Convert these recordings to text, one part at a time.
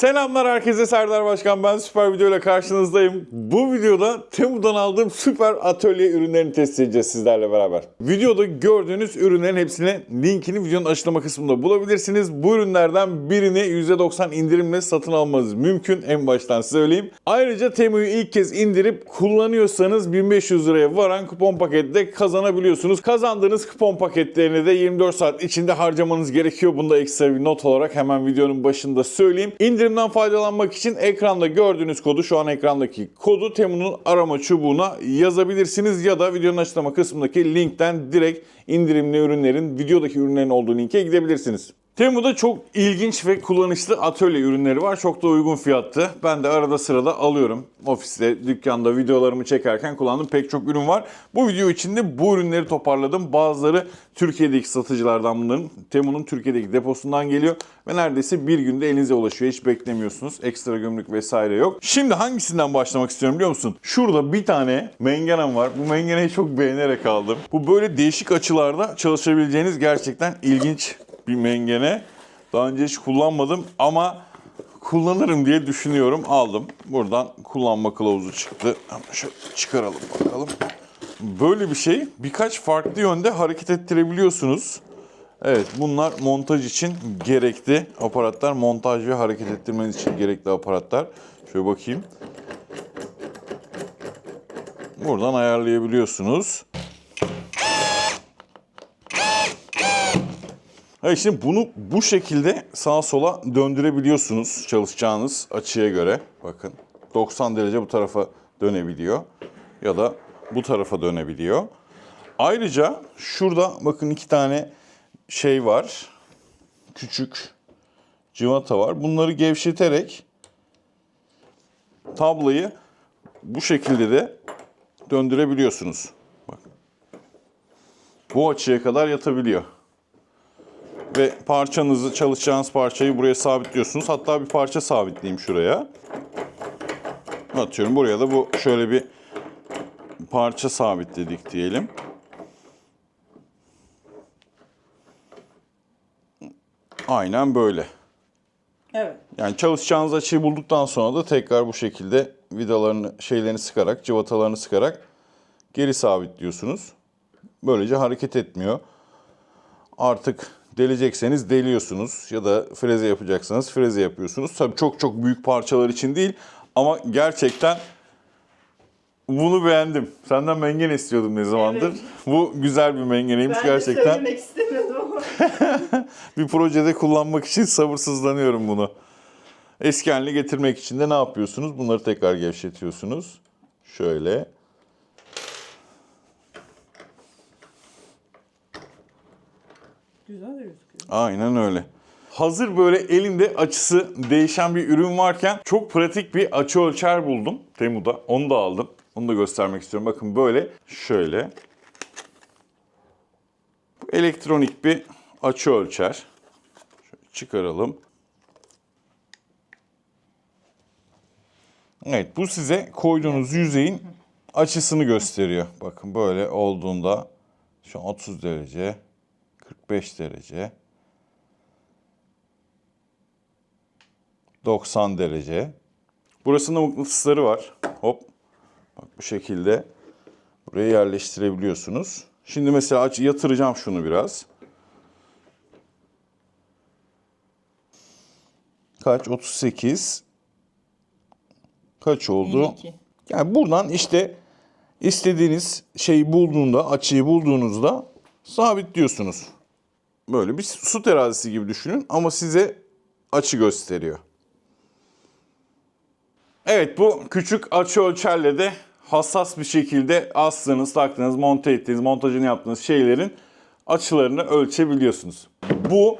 Selamlar herkese Serdar Başkan ben süper video ile karşınızdayım. Bu videoda Temu'dan aldığım süper atölye ürünlerini test edeceğiz sizlerle beraber. Videoda gördüğünüz ürünlerin hepsine linkini videonun açıklama kısmında bulabilirsiniz. Bu ürünlerden birini %90 indirimle satın almanız mümkün en baştan söyleyeyim. Ayrıca Temu'yu ilk kez indirip kullanıyorsanız 1500 liraya varan kupon pakette kazanabiliyorsunuz. Kazandığınız kupon paketlerini de 24 saat içinde harcamanız gerekiyor. Bunu da ekstra bir not olarak hemen videonun başında söyleyeyim. İndirimden faydalanmak için ekranda gördüğünüz kodu şu an ekrandaki kodu Temu'nun arama çubuğuna yazabilirsiniz ya da videonun açıklama kısmındaki linkten direkt indirimli ürünlerin videodaki ürünlerin olduğu linke gidebilirsiniz. Temu'da çok ilginç ve kullanışlı atölye ürünleri var. Çok da uygun fiyatlı. Ben de arada sırada alıyorum. Ofiste, dükkanda videolarımı çekerken kullandığım pek çok ürün var. Bu video içinde bu ürünleri toparladım. Bazıları Türkiye'deki satıcılardan bunların. Temu'nun Türkiye'deki deposundan geliyor. Ve neredeyse bir günde elinize ulaşıyor. Hiç beklemiyorsunuz. Ekstra gümrük vesaire yok. Şimdi hangisinden başlamak istiyorum biliyor musun? Şurada bir tane mengenem var. Bu mengeneyi çok beğenerek aldım. Bu böyle değişik açılarda çalışabileceğiniz gerçekten ilginç bir mengene. Daha önce hiç kullanmadım ama kullanırım diye düşünüyorum. Aldım. Buradan kullanma kılavuzu çıktı. Şöyle çıkaralım bakalım. Böyle bir şey birkaç farklı yönde hareket ettirebiliyorsunuz. Evet bunlar montaj için gerekli aparatlar. Montaj ve hareket ettirmeniz için gerekli aparatlar. Şöyle bakayım. Buradan ayarlayabiliyorsunuz. Hayır şimdi bunu bu şekilde sağa sola döndürebiliyorsunuz çalışacağınız açıya göre. Bakın 90 derece bu tarafa dönebiliyor ya da bu tarafa dönebiliyor. Ayrıca şurada bakın iki tane şey var. Küçük cıvata var. Bunları gevşeterek tablayı bu şekilde de döndürebiliyorsunuz. Bakın. Bu açıya kadar yatabiliyor ve parçanızı çalışacağınız parçayı buraya sabitliyorsunuz. Hatta bir parça sabitleyeyim şuraya. Atıyorum buraya da bu şöyle bir parça sabitledik diyelim. Aynen böyle. Evet. Yani çalışacağınız açıyı bulduktan sonra da tekrar bu şekilde vidalarını, şeylerini sıkarak, cıvatalarını sıkarak geri sabitliyorsunuz. Böylece hareket etmiyor. Artık delecekseniz deliyorsunuz ya da freze yapacaksanız freze yapıyorsunuz. Tabii çok çok büyük parçalar için değil ama gerçekten bunu beğendim. Senden mengene istiyordum ne zamandır. Evet. Bu güzel bir mengeneymiş Ben gerçekten. söylemek istemiyordum. Bir projede kullanmak için sabırsızlanıyorum bunu. Eski haline getirmek için de ne yapıyorsunuz? Bunları tekrar gevşetiyorsunuz. Şöyle. Gözüküyor. Aynen öyle. Hazır böyle elinde açısı değişen bir ürün varken çok pratik bir açı ölçer buldum Temu'da. Onu da aldım. Onu da göstermek istiyorum. Bakın böyle şöyle. Bu elektronik bir açı ölçer. Şöyle çıkaralım. Evet bu size koyduğunuz yüzeyin açısını gösteriyor. Bakın böyle olduğunda şu an 30 derece, 45 derece, 90 derece. Burasında mıknatısları var. Hop. Bak bu şekilde buraya yerleştirebiliyorsunuz. Şimdi mesela yatıracağım şunu biraz. Kaç? 38. Kaç oldu? 22. Yani buradan işte istediğiniz şeyi bulduğunda, açıyı bulduğunuzda sabitliyorsunuz. Böyle bir su terazisi gibi düşünün ama size açı gösteriyor. Evet bu küçük açı ölçerle de hassas bir şekilde astığınız, taktığınız, monte ettiğiniz, montajını yaptığınız şeylerin açılarını ölçebiliyorsunuz. Bu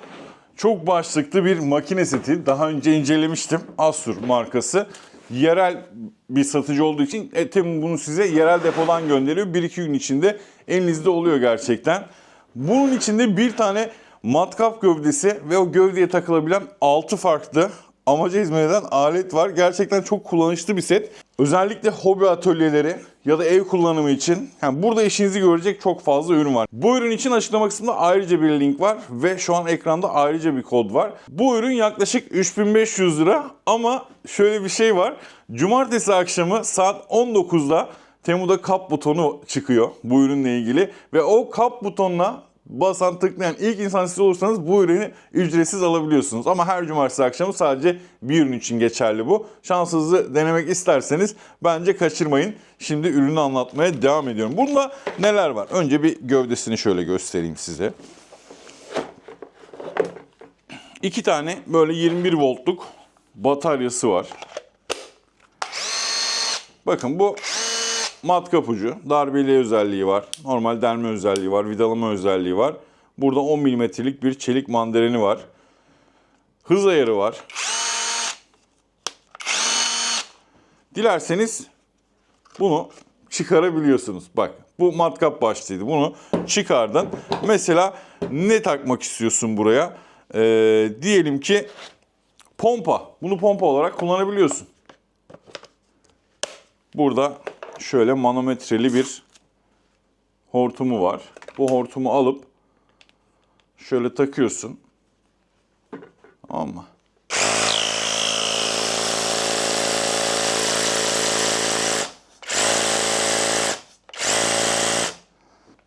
çok başlıklı bir makine seti. Daha önce incelemiştim. Asur markası. Yerel bir satıcı olduğu için Etem bunu size yerel depodan gönderiyor. 1-2 gün içinde elinizde oluyor gerçekten. Bunun içinde bir tane matkap gövdesi ve o gövdeye takılabilen 6 farklı amaca hizmet eden alet var. Gerçekten çok kullanışlı bir set. Özellikle hobi atölyeleri ya da ev kullanımı için yani burada işinizi görecek çok fazla ürün var. Bu ürün için açıklama kısmında ayrıca bir link var ve şu an ekranda ayrıca bir kod var. Bu ürün yaklaşık 3500 lira ama şöyle bir şey var. Cumartesi akşamı saat 19'da Temu'da kap butonu çıkıyor bu ürünle ilgili ve o kap butonuna basan tıklayan ilk insan siz olursanız bu ürünü ücretsiz alabiliyorsunuz. Ama her cumartesi akşamı sadece bir ürün için geçerli bu. Şansınızı denemek isterseniz bence kaçırmayın. Şimdi ürünü anlatmaya devam ediyorum. Bunda neler var? Önce bir gövdesini şöyle göstereyim size. İki tane böyle 21 voltluk bataryası var. Bakın bu matkap ucu, darbeli özelliği var. Normal delme özelliği var, vidalama özelliği var. Burada 10 milimetrelik bir çelik mandarini var. Hız ayarı var. Dilerseniz bunu çıkarabiliyorsunuz. Bak bu matkap başlıydı. Bunu çıkardın. Mesela ne takmak istiyorsun buraya? Ee, diyelim ki pompa. Bunu pompa olarak kullanabiliyorsun. Burada şöyle manometreli bir hortumu var. Bu hortumu alıp şöyle takıyorsun. Tamam mı?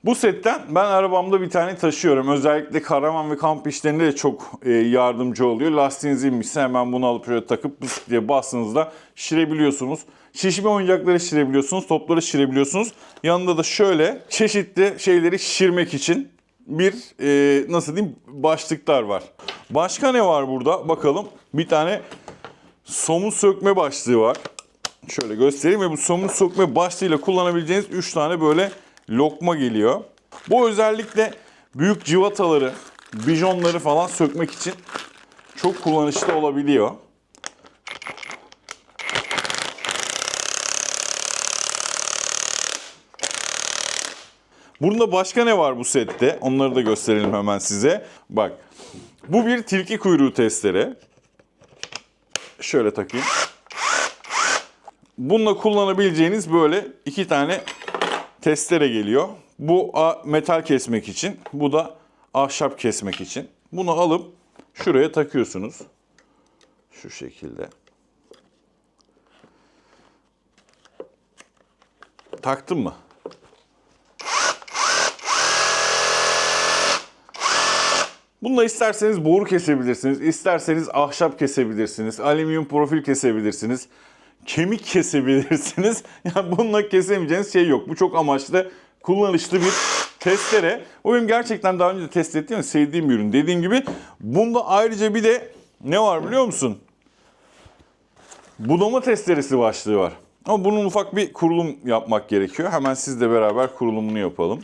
Bu setten ben arabamda bir tane taşıyorum. Özellikle karavan ve kamp işlerinde de çok e, yardımcı oluyor. Lastiğiniz inmişse hemen bunu alıp şöyle takıp bıs diye bastığınızda şirebiliyorsunuz. Şişme oyuncakları şirebiliyorsunuz, topları şirebiliyorsunuz. Yanında da şöyle çeşitli şeyleri şişirmek için bir e, nasıl diyeyim başlıklar var. Başka ne var burada? Bakalım. Bir tane somun sökme başlığı var. Şöyle göstereyim ve bu somun sökme başlığıyla kullanabileceğiniz 3 tane böyle lokma geliyor. Bu özellikle büyük civataları, bijonları falan sökmek için çok kullanışlı olabiliyor. Bunda başka ne var bu sette? Onları da gösterelim hemen size. Bak. Bu bir tilki kuyruğu testere. Şöyle takayım. Bununla kullanabileceğiniz böyle iki tane testere geliyor. Bu metal kesmek için, bu da ahşap kesmek için. Bunu alıp şuraya takıyorsunuz. Şu şekilde. Taktın mı? Bununla isterseniz boru kesebilirsiniz, isterseniz ahşap kesebilirsiniz, alüminyum profil kesebilirsiniz, kemik kesebilirsiniz. Yani bununla kesemeyeceğiniz şey yok. Bu çok amaçlı, kullanışlı bir testere. Bu benim gerçekten daha önce de test ettiğim sevdiğim bir ürün. Dediğim gibi bunda ayrıca bir de ne var biliyor musun? Budama testeresi başlığı var. Ama bunun ufak bir kurulum yapmak gerekiyor. Hemen sizle beraber kurulumunu yapalım.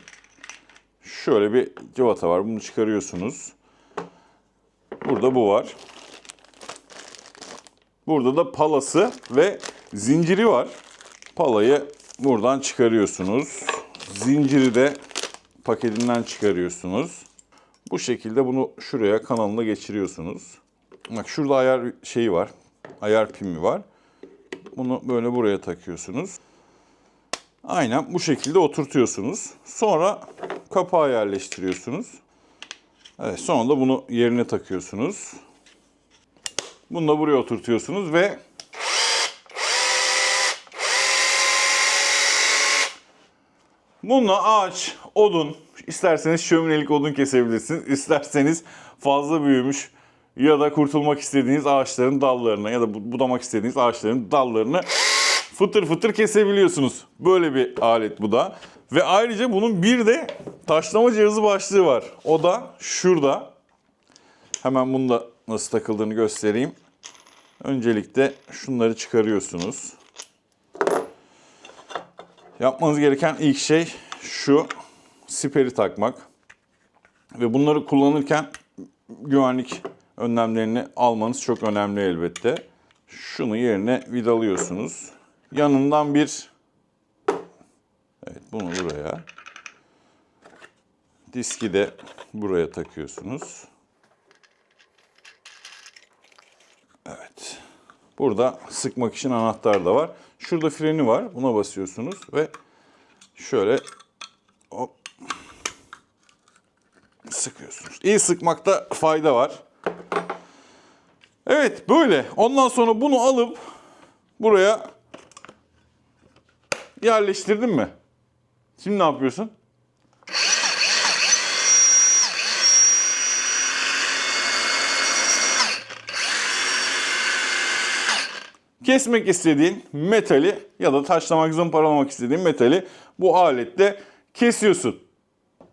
Şöyle bir civata var. Bunu çıkarıyorsunuz. Burada bu var. Burada da palası ve zinciri var. Palayı buradan çıkarıyorsunuz. Zinciri de paketinden çıkarıyorsunuz. Bu şekilde bunu şuraya kanalına geçiriyorsunuz. Bak şurada ayar şeyi var. Ayar pimi var. Bunu böyle buraya takıyorsunuz. Aynen bu şekilde oturtuyorsunuz. Sonra kapağı yerleştiriyorsunuz. Evet, sonra da bunu yerine takıyorsunuz. Bunu da buraya oturtuyorsunuz ve Bununla ağaç, odun, isterseniz şöminelik odun kesebilirsiniz. İsterseniz fazla büyümüş ya da kurtulmak istediğiniz ağaçların dallarını ya da bu- budamak istediğiniz ağaçların dallarını fıtır fıtır kesebiliyorsunuz. Böyle bir alet bu da. Ve ayrıca bunun bir de taşlama cihazı başlığı var. O da şurada. Hemen bunu da nasıl takıldığını göstereyim. Öncelikle şunları çıkarıyorsunuz. Yapmanız gereken ilk şey şu siperi takmak. Ve bunları kullanırken güvenlik önlemlerini almanız çok önemli elbette. Şunu yerine vidalıyorsunuz. Yanından bir bunu buraya. Diski de buraya takıyorsunuz. Evet. Burada sıkmak için anahtar da var. Şurada freni var. Buna basıyorsunuz ve şöyle hop sıkıyorsunuz. İyi sıkmakta fayda var. Evet böyle. Ondan sonra bunu alıp buraya yerleştirdin mi? Şimdi ne yapıyorsun? Kesmek istediğin metali ya da taşlamak, zımparalamak istediğin metali bu aletle kesiyorsun.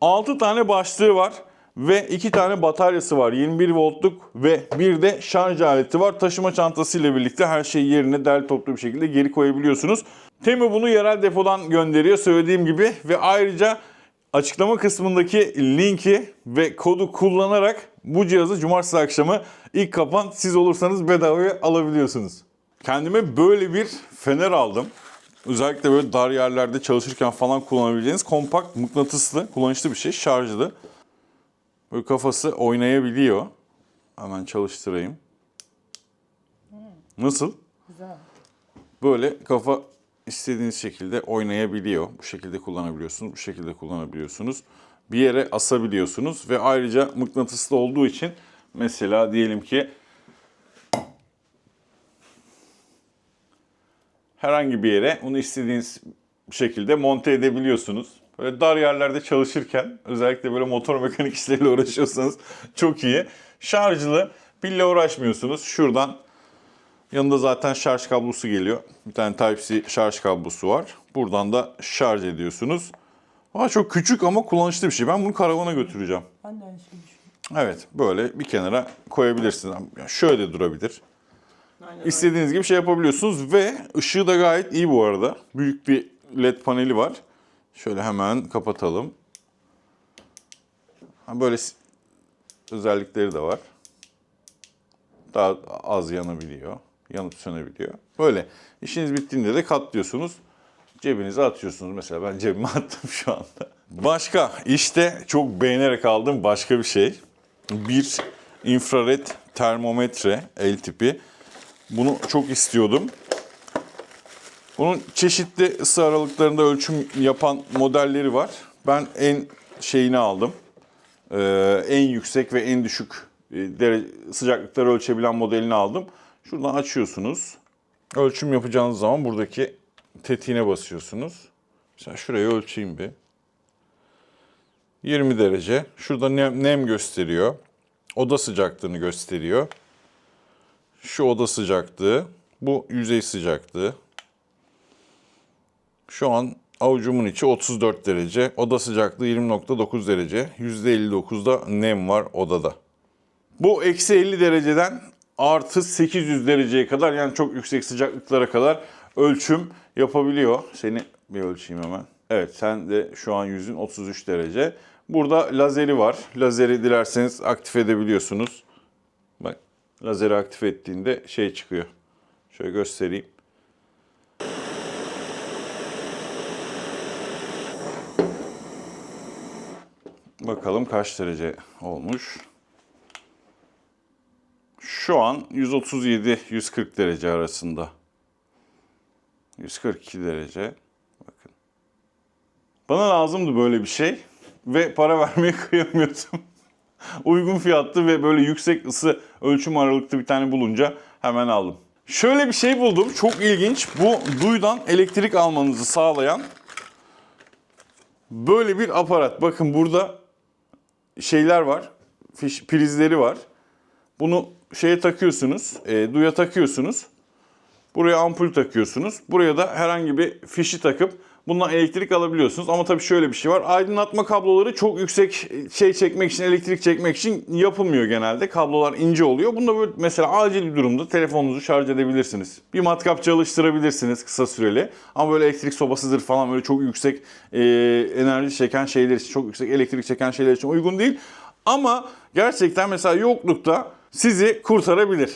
6 tane başlığı var ve 2 tane bataryası var. 21 voltluk ve bir de şarj aleti var. Taşıma çantası ile birlikte her şeyi yerine derli toplu bir şekilde geri koyabiliyorsunuz. Temu bunu yerel depodan gönderiyor söylediğim gibi ve ayrıca açıklama kısmındaki linki ve kodu kullanarak bu cihazı cumartesi akşamı ilk kapan siz olursanız bedavaya alabiliyorsunuz. Kendime böyle bir fener aldım. Özellikle böyle dar yerlerde çalışırken falan kullanabileceğiniz kompakt, mıknatıslı, kullanışlı bir şey. Şarjlı. Böyle kafası oynayabiliyor. Hemen çalıştırayım. Nasıl? Güzel. Böyle kafa istediğiniz şekilde oynayabiliyor. Bu şekilde kullanabiliyorsunuz, bu şekilde kullanabiliyorsunuz. Bir yere asabiliyorsunuz ve ayrıca mıknatıslı olduğu için mesela diyelim ki herhangi bir yere onu istediğiniz şekilde monte edebiliyorsunuz. Böyle dar yerlerde çalışırken özellikle böyle motor mekanik işleriyle uğraşıyorsanız çok iyi. Şarjlı, pille uğraşmıyorsunuz. Şuradan yanında zaten şarj kablosu geliyor. Bir tane Type-C şarj kablosu var. Buradan da şarj ediyorsunuz. Aa, çok küçük ama kullanışlı bir şey. Ben bunu karavana götüreceğim. Ben de aynı şeyi. Evet böyle bir kenara koyabilirsiniz. Yani şöyle de durabilir. Aynen. İstediğiniz gibi şey yapabiliyorsunuz ve ışığı da gayet iyi bu arada. Büyük bir led paneli var. Şöyle hemen kapatalım. Böyle özellikleri de var. Daha az yanabiliyor. Yanıp sönebiliyor. Böyle. İşiniz bittiğinde de katlıyorsunuz. Cebinize atıyorsunuz. Mesela ben cebime attım şu anda. Başka işte çok beğenerek aldığım başka bir şey. Bir infrared termometre el tipi. Bunu çok istiyordum. Bunun çeşitli ısı aralıklarında ölçüm yapan modelleri var. Ben en şeyini aldım. Ee, en yüksek ve en düşük e, sıcaklıkları ölçebilen modelini aldım. Şuradan açıyorsunuz. Ölçüm yapacağınız zaman buradaki tetiğine basıyorsunuz. Mesela şurayı ölçeyim bir. 20 derece. Şurada nem, nem gösteriyor. Oda sıcaklığını gösteriyor. Şu oda sıcaklığı. Bu yüzey sıcaklığı. Şu an avucumun içi 34 derece. Oda sıcaklığı 20.9 derece. %59'da nem var odada. Bu eksi 50 dereceden artı 800 dereceye kadar yani çok yüksek sıcaklıklara kadar ölçüm yapabiliyor. Seni bir ölçeyim hemen. Evet sen de şu an yüzün 33 derece. Burada lazeri var. Lazeri dilerseniz aktif edebiliyorsunuz. Bak lazeri aktif ettiğinde şey çıkıyor. Şöyle göstereyim. Bakalım kaç derece olmuş. Şu an 137-140 derece arasında. 142 derece. Bakın. Bana lazımdı böyle bir şey ve para vermeye kıyamıyordum. Uygun fiyatlı ve böyle yüksek ısı ölçüm aralıklı bir tane bulunca hemen aldım. Şöyle bir şey buldum. Çok ilginç. Bu duyudan elektrik almanızı sağlayan böyle bir aparat. Bakın burada şeyler var. Fiş, prizleri var. Bunu şeye takıyorsunuz, e, duya takıyorsunuz. Buraya ampul takıyorsunuz. Buraya da herhangi bir fişi takıp bundan elektrik alabiliyorsunuz. Ama tabii şöyle bir şey var. Aydınlatma kabloları çok yüksek şey çekmek için, elektrik çekmek için yapılmıyor genelde. Kablolar ince oluyor. Bunda böyle mesela acil bir durumda telefonunuzu şarj edebilirsiniz. Bir matkap çalıştırabilirsiniz kısa süreli. Ama böyle elektrik sobasıdır falan böyle çok yüksek e, enerji çeken şeyler için, çok yüksek elektrik çeken şeyler için uygun değil. Ama gerçekten mesela yoklukta sizi kurtarabilir.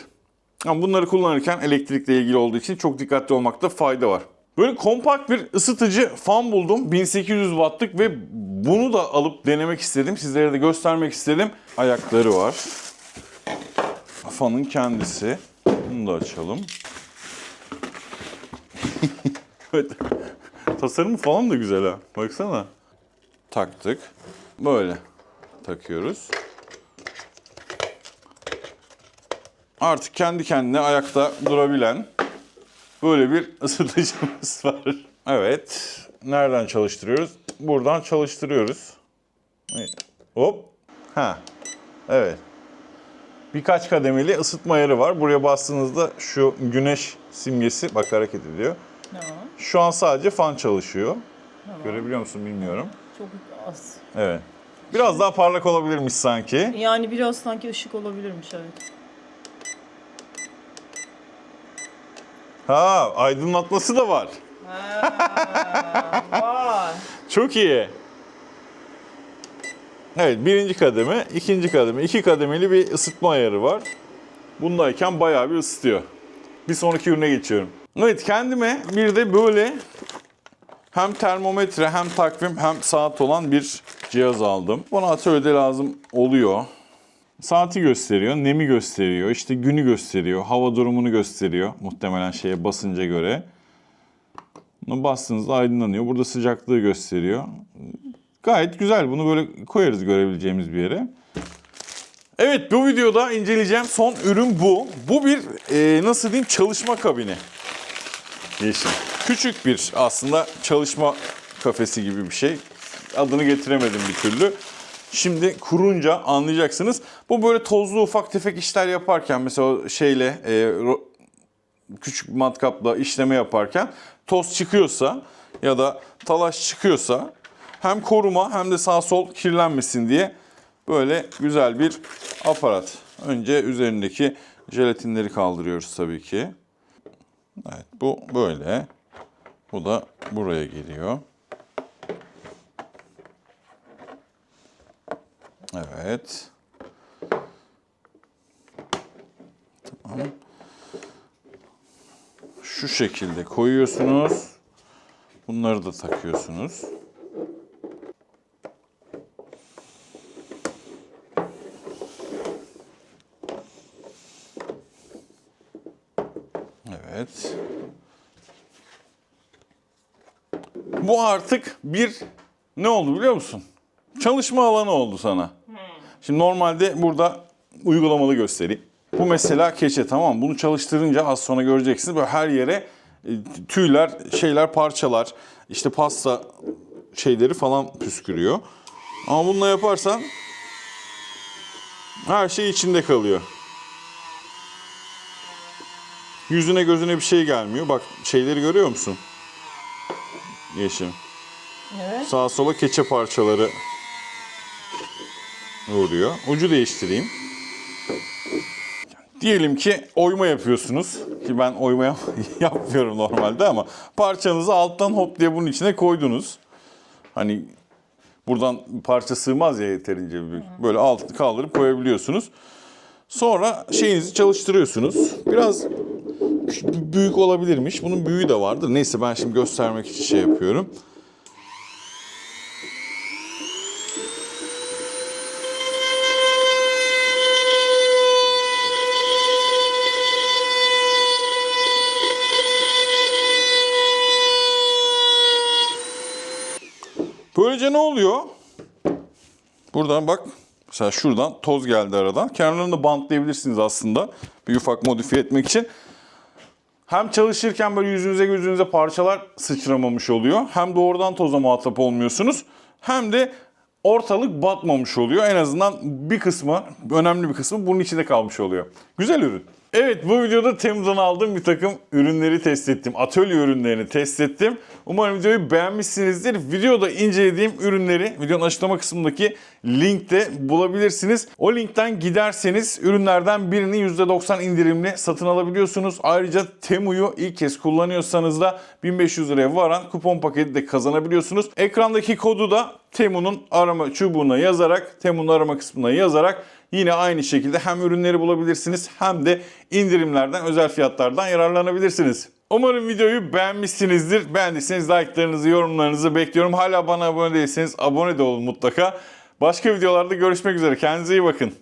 Ama bunları kullanırken elektrikle ilgili olduğu için çok dikkatli olmakta fayda var. Böyle kompakt bir ısıtıcı fan buldum. 1800 wattlık ve bunu da alıp denemek istedim. Sizlere de göstermek istedim. Ayakları var. Fanın kendisi. Bunu da açalım. evet. Tasarımı falan da güzel ha. Baksana. Taktık. Böyle takıyoruz. Artık kendi kendine ayakta durabilen böyle bir ısıtıcımız var. Evet. Nereden çalıştırıyoruz? Buradan çalıştırıyoruz. Hop. Ha. Evet. Birkaç kademeli ısıtma ayarı var. Buraya bastığınızda şu güneş simgesi bak hareket ediyor. Tamam. Şu an sadece fan çalışıyor. Görebiliyor musun bilmiyorum. Çok az. Evet. Biraz daha parlak olabilirmiş sanki. Yani biraz sanki ışık olabilirmiş evet. Ha, aydınlatması da var. Vay. Çok iyi. Evet, birinci kademe, ikinci kademe. iki kademeli bir ısıtma ayarı var. Bundayken bayağı bir ısıtıyor. Bir sonraki ürüne geçiyorum. Evet, kendime bir de böyle hem termometre, hem takvim, hem saat olan bir cihaz aldım. Bana atölyede lazım oluyor. Saati gösteriyor, nemi gösteriyor, işte günü gösteriyor, hava durumunu gösteriyor muhtemelen şeye basınca göre. Buna bastığınızda aydınlanıyor. Burada sıcaklığı gösteriyor. Gayet güzel. Bunu böyle koyarız görebileceğimiz bir yere. Evet bu videoda inceleyeceğim son ürün bu. Bu bir e, nasıl diyeyim çalışma kabini. Yeşil. Küçük bir aslında çalışma kafesi gibi bir şey. Adını getiremedim bir türlü. Şimdi kurunca anlayacaksınız. Bu böyle tozlu ufak tefek işler yaparken mesela şeyle e, küçük matkapla işleme yaparken toz çıkıyorsa ya da talaş çıkıyorsa hem koruma hem de sağ sol kirlenmesin diye böyle güzel bir aparat. Önce üzerindeki jelatinleri kaldırıyoruz tabii ki. Evet bu böyle. Bu da buraya geliyor. Evet. Tamam. Şu şekilde koyuyorsunuz. Bunları da takıyorsunuz. Evet. Bu artık bir ne oldu biliyor musun? Çalışma alanı oldu sana. Şimdi normalde burada uygulamalı göstereyim. Bu mesela keçe tamam mı? Bunu çalıştırınca az sonra göreceksiniz böyle her yere e, tüyler, şeyler, parçalar, işte pasta şeyleri falan püskürüyor. Ama bununla yaparsan her şey içinde kalıyor. Yüzüne gözüne bir şey gelmiyor. Bak şeyleri görüyor musun? Yeşim. Evet. Sağa sola keçe parçaları vuruyor. Ucu değiştireyim. Diyelim ki oyma yapıyorsunuz. Ki ben oyma yap- yapmıyorum normalde ama parçanızı alttan hop diye bunun içine koydunuz. Hani buradan parça sığmaz ya yeterince büyük. Böyle altını kaldırıp koyabiliyorsunuz. Sonra şeyinizi çalıştırıyorsunuz. Biraz büyük olabilirmiş. Bunun büyüğü de vardır. Neyse ben şimdi göstermek için şey yapıyorum. Böylece ne oluyor? Buradan bak. Mesela şuradan toz geldi aradan. Kenarlarını bantlayabilirsiniz aslında. Bir ufak modifiye etmek için. Hem çalışırken böyle yüzünüze gözünüze parçalar sıçramamış oluyor. Hem doğrudan toza muhatap olmuyorsunuz. Hem de ortalık batmamış oluyor. En azından bir kısmı, önemli bir kısmı bunun içinde kalmış oluyor. Güzel ürün. Evet bu videoda Temmuz'dan aldığım bir takım ürünleri test ettim. Atölye ürünlerini test ettim. Umarım videoyu beğenmişsinizdir. Videoda incelediğim ürünleri videonun açıklama kısmındaki linkte bulabilirsiniz. O linkten giderseniz ürünlerden birini %90 indirimli satın alabiliyorsunuz. Ayrıca Temu'yu ilk kez kullanıyorsanız da 1500 liraya varan kupon paketi de kazanabiliyorsunuz. Ekrandaki kodu da Temu'nun arama çubuğuna yazarak, Temu'nun arama kısmına yazarak Yine aynı şekilde hem ürünleri bulabilirsiniz hem de indirimlerden, özel fiyatlardan yararlanabilirsiniz. Umarım videoyu beğenmişsinizdir. Beğendiyseniz like'larınızı, yorumlarınızı bekliyorum. Hala bana abone değilseniz abone de olun mutlaka. Başka videolarda görüşmek üzere. Kendinize iyi bakın.